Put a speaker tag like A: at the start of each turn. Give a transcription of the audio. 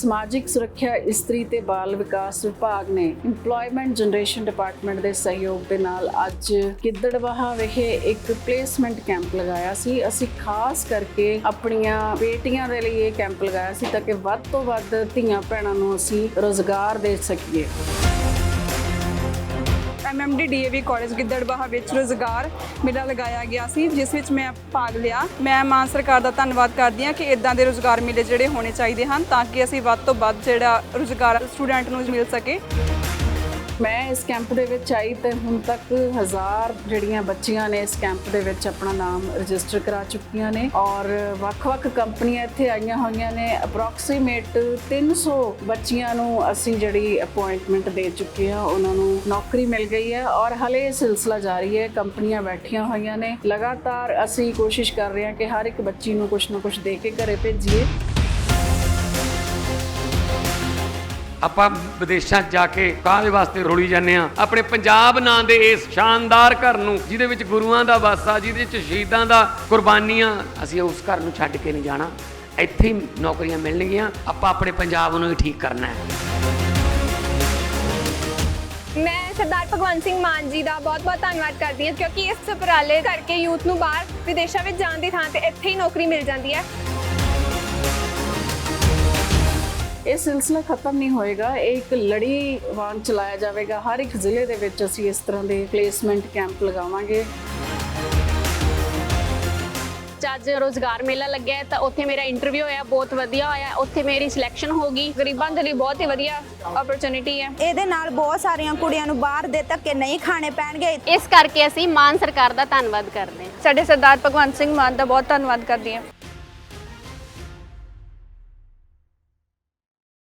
A: ਸਮਾਜਿਕ ਸੁਰੱਖਿਆ ਇਸਤਰੀ ਤੇ ਬਾਲ ਵਿਕਾਸ ਵਿਭਾਗ ਨੇ EMPLOYMENT ਜਨਰੇਸ਼ਨ ਡਿਪਾਰਟਮੈਂਟ ਦੇ ਸਹਿਯੋਗ ਦੇ ਨਾਲ ਅੱਜ ਗਿੱਦੜਬਾਹਾ ਵਿਖੇ ਇੱਕ ਪਲੇਸਮੈਂਟ ਕੈਂਪ ਲਗਾਇਆ ਸੀ। ਅਸੀਂ ਖਾਸ ਕਰਕੇ ਆਪਣੀਆਂ ਬੇਟੀਆਂ ਦੇ ਲਈ ਇਹ ਕੈਂਪ ਲਗਾਇਆ ਸੀ ਤਾਂ ਕਿ ਵੱਧ ਤੋਂ ਵੱਧ ਧੀਆਂ ਭੈਣਾਂ ਨੂੰ ਅਸੀਂ ਰੋਜ਼ਗਾਰ ਦੇ ਸਕੀਏ।
B: ਐਮਐਮਡੀ ਡੀਏਵੀ ਕਾਲਜ ਗਿੱਦੜਬਾਹਾ ਵਿੱਚ ਰੋਜ਼ਗਾਰ ਮੇਲਾ ਲਗਾਇਆ ਗਿਆ ਸੀ, ਜਿਸ ਵਿੱਚ ਮੈਂ ਭਾਗ ਲਿਆ। ਮੈਂ ਮਾਨ ਸਰਕਾਰ ਦਾ ਧੰਨਵਾਦ ਕਰਦੀ ਹਾਂ ਕਿ ਇਦਾਂ ਦੇ ਰੋਜ਼ਗਾਰ ਮੇਲੇ ਜਿਹੜੇ ਹੋਣੇ ਚਾਹੀਦੇ ਹਨ, ਤਾਂ ਕਿ ਅਸੀਂ ਵੱਧ ਤੋਂ ਵੱਧ ਜਿਹੜਾ ਰੋਜ਼ਗਾਰ ਸਟੂਡੈਂਟ ਨੂੰ ਮਿਲ ਸਕੇ।
A: ਮੈਂ ਇਸ ਕੈਂਪ ਦੇ ਵਿੱਚ ਆਈ ਤੇ ਹੁਣ ਤੱਕ ਹਜ਼ਾਰ ਜਿਹੜੀਆਂ ਬੱਚੀਆਂ ਨੇ ਇਸ ਕੈਂਪ ਦੇ ਵਿੱਚ ਆਪਣਾ ਨਾਮ ਰਜਿਸਟਰ ਕਰਾ ਚੁੱਕੀਆਂ ਨੇ ਔਰ ਵੱਖ-ਵੱਖ ਕੰਪਨੀਆਂ ਇੱਥੇ ਆਈਆਂ ਹੋਈਆਂ ਨੇ। ਅਪਰੋਕਸੀਮੇਟ 300 ਬੱਚੀਆਂ ਨੂੰ ਅਸੀਂ ਜਿਹੜੀ ਅਪਾਇੰਟਮੈਂਟ ਦੇ ਚੁੱਕੇ ਹਾਂ, ਉਹਨਾਂ ਨੂੰ ਨੌਕਰੀ ਮਿਲ ਗਈ ਹੈ ਔਰ ਹਲੇ ਇਹ ਸਿਲਸਿਲਾ ਜਾਰੀ ਹੈ, ਕੰਪਨੀਆਂ ਬੈਠੀਆਂ ਹੋਈਆਂ ਨੇ। ਲਗਾਤਾਰ ਅਸੀਂ ਕੋਸ਼ਿਸ਼ ਕਰ ਰਹੇ ਹਾਂ ਕਿ ਹਰ ਇੱਕ ਬੱਚੀ ਨੂੰ ਕੁਝ ਨਾ ਕੁਝ ਦੇ ਕੇ ਘਰੇ ਭੇਜੀਏ।
C: ਆਪਾਂ ਵਿਦੇਸ਼ਾਂ 'ਚ ਜਾ ਕੇ ਕਾਹਦੇ ਵਾਸਤੇ ਰੋਲੀ ਜਾਂਦੇ ਆ ਆਪਣੇ ਪੰਜਾਬ ਨਾਂ ਦੇ ਇਸ ਸ਼ਾਨਦਾਰ ਘਰ ਨੂੰ, ਜਿਹਦੇ ਵਿੱਚ ਗੁਰੂਆਂ ਦਾ ਵਾਸਾ, ਜਿਹਦੇ ਵਿੱਚ ਸ਼ਹੀਦਾਂ ਦਾ ਕੁਰਬਾਨੀਆਂ, ਅਸੀਂ ਉਸ ਘਰ ਨੂੰ ਛੱਡ ਕੇ ਨਹੀਂ ਜਾਣਾ। ਇੱਥੇ ਹੀ ਨੌਕਰੀਆਂ ਮਿਲਣਗੀਆਂ। ਆਪਾਂ ਆਪਣੇ ਪੰਜਾਬ ਨੂੰ ਹੀ ਠੀਕ ਕਰਨਾ ਹੈ।
D: ਮੈਂ ਸਰਦਾਰ ਭਗਵੰਤ ਸਿੰਘ ਮਾਨ ਜੀ ਦਾ ਬਹੁਤ-ਬਹੁਤ ਧੰਨਵਾਦ ਕਰਦੀ ਹਾਂ, ਕਿਉਂਕਿ ਇਸ ਉਪਰਾਲੇ ਕਰਕੇ ਯੂਥ ਨੂੰ ਬਾਹਰ ਵਿਦੇਸ਼ਾਂ ਵਿੱਚ ਜਾਣ ਦੀ ਥਾਂ ਤੇ ਇੱਥੇ ਹੀ ਨੌਕਰੀ ਮਿਲ ਜਾਂਦੀ ਹੈ।
A: ਇਹ ਸਿਲਸਿਲਾ ਖਤਮ ਨਹੀਂ ਹੋਏਗਾ। ਇਹ ਇੱਕ ਲੜੀ ਵਾਂਗ ਚਲਾਇਆ ਜਾਵੇਗਾ। ਹਰ ਇੱਕ ਜ਼ਿਲ੍ਹੇ ਦੇ ਵਿੱਚ ਅਸੀਂ ਇਸ ਤਰ੍ਹਾਂ ਦੇ ਪਲੇਸਮੈਂਟ ਕੈਂਪ ਲਗਾਵਾਂਗੇ।
E: ਅੱਜ ਰੋਜ਼ਗਾਰ ਮੇਲਾ ਲੱਗਿਆ ਹੈ ਤਾਂ ਉੱਥੇ ਮੇਰਾ ਇੰਟਰਵਿਊ ਹੋਇਆ ਬਹੁਤ ਵਧੀਆ ਹੋਇਆ। ਉੱਥੇ ਮੇਰੀ ਸਿਲੈਕਸ਼ਨ ਹੋ ਗਈ। ਗਰੀਬਾਂ ਦੇ ਲਈ ਬਹੁਤ ਹੀ ਵਧੀਆ ਓਪਰਚੁਨਿਟੀ ਹੈ।
F: ਇਹਦੇ ਨਾਲ ਬਹੁਤ ਸਾਰੀਆਂ ਕੁੜੀਆਂ ਨੂੰ ਬਾਹਰ ਦੇ ਧੱਕੇ ਨਹੀਂ ਖਾਣੇ ਪੈਣਗੇ।
E: ਇਸ ਕਰਕੇ ਅਸੀਂ ਮਾਨ ਸਰਕਾਰ ਦਾ ਧੰਨਵਾਦ ਕਰਦੇ ਹਾਂ।
B: ਸਾਡੇ ਸਰਦਾਰ ਭਗਵੰਤ ਸਿੰਘ ਮਾਨ ਦਾ ਬਹੁਤ ਧੰਨਵਾਦ ਕਰਦੀ ਹਾਂ।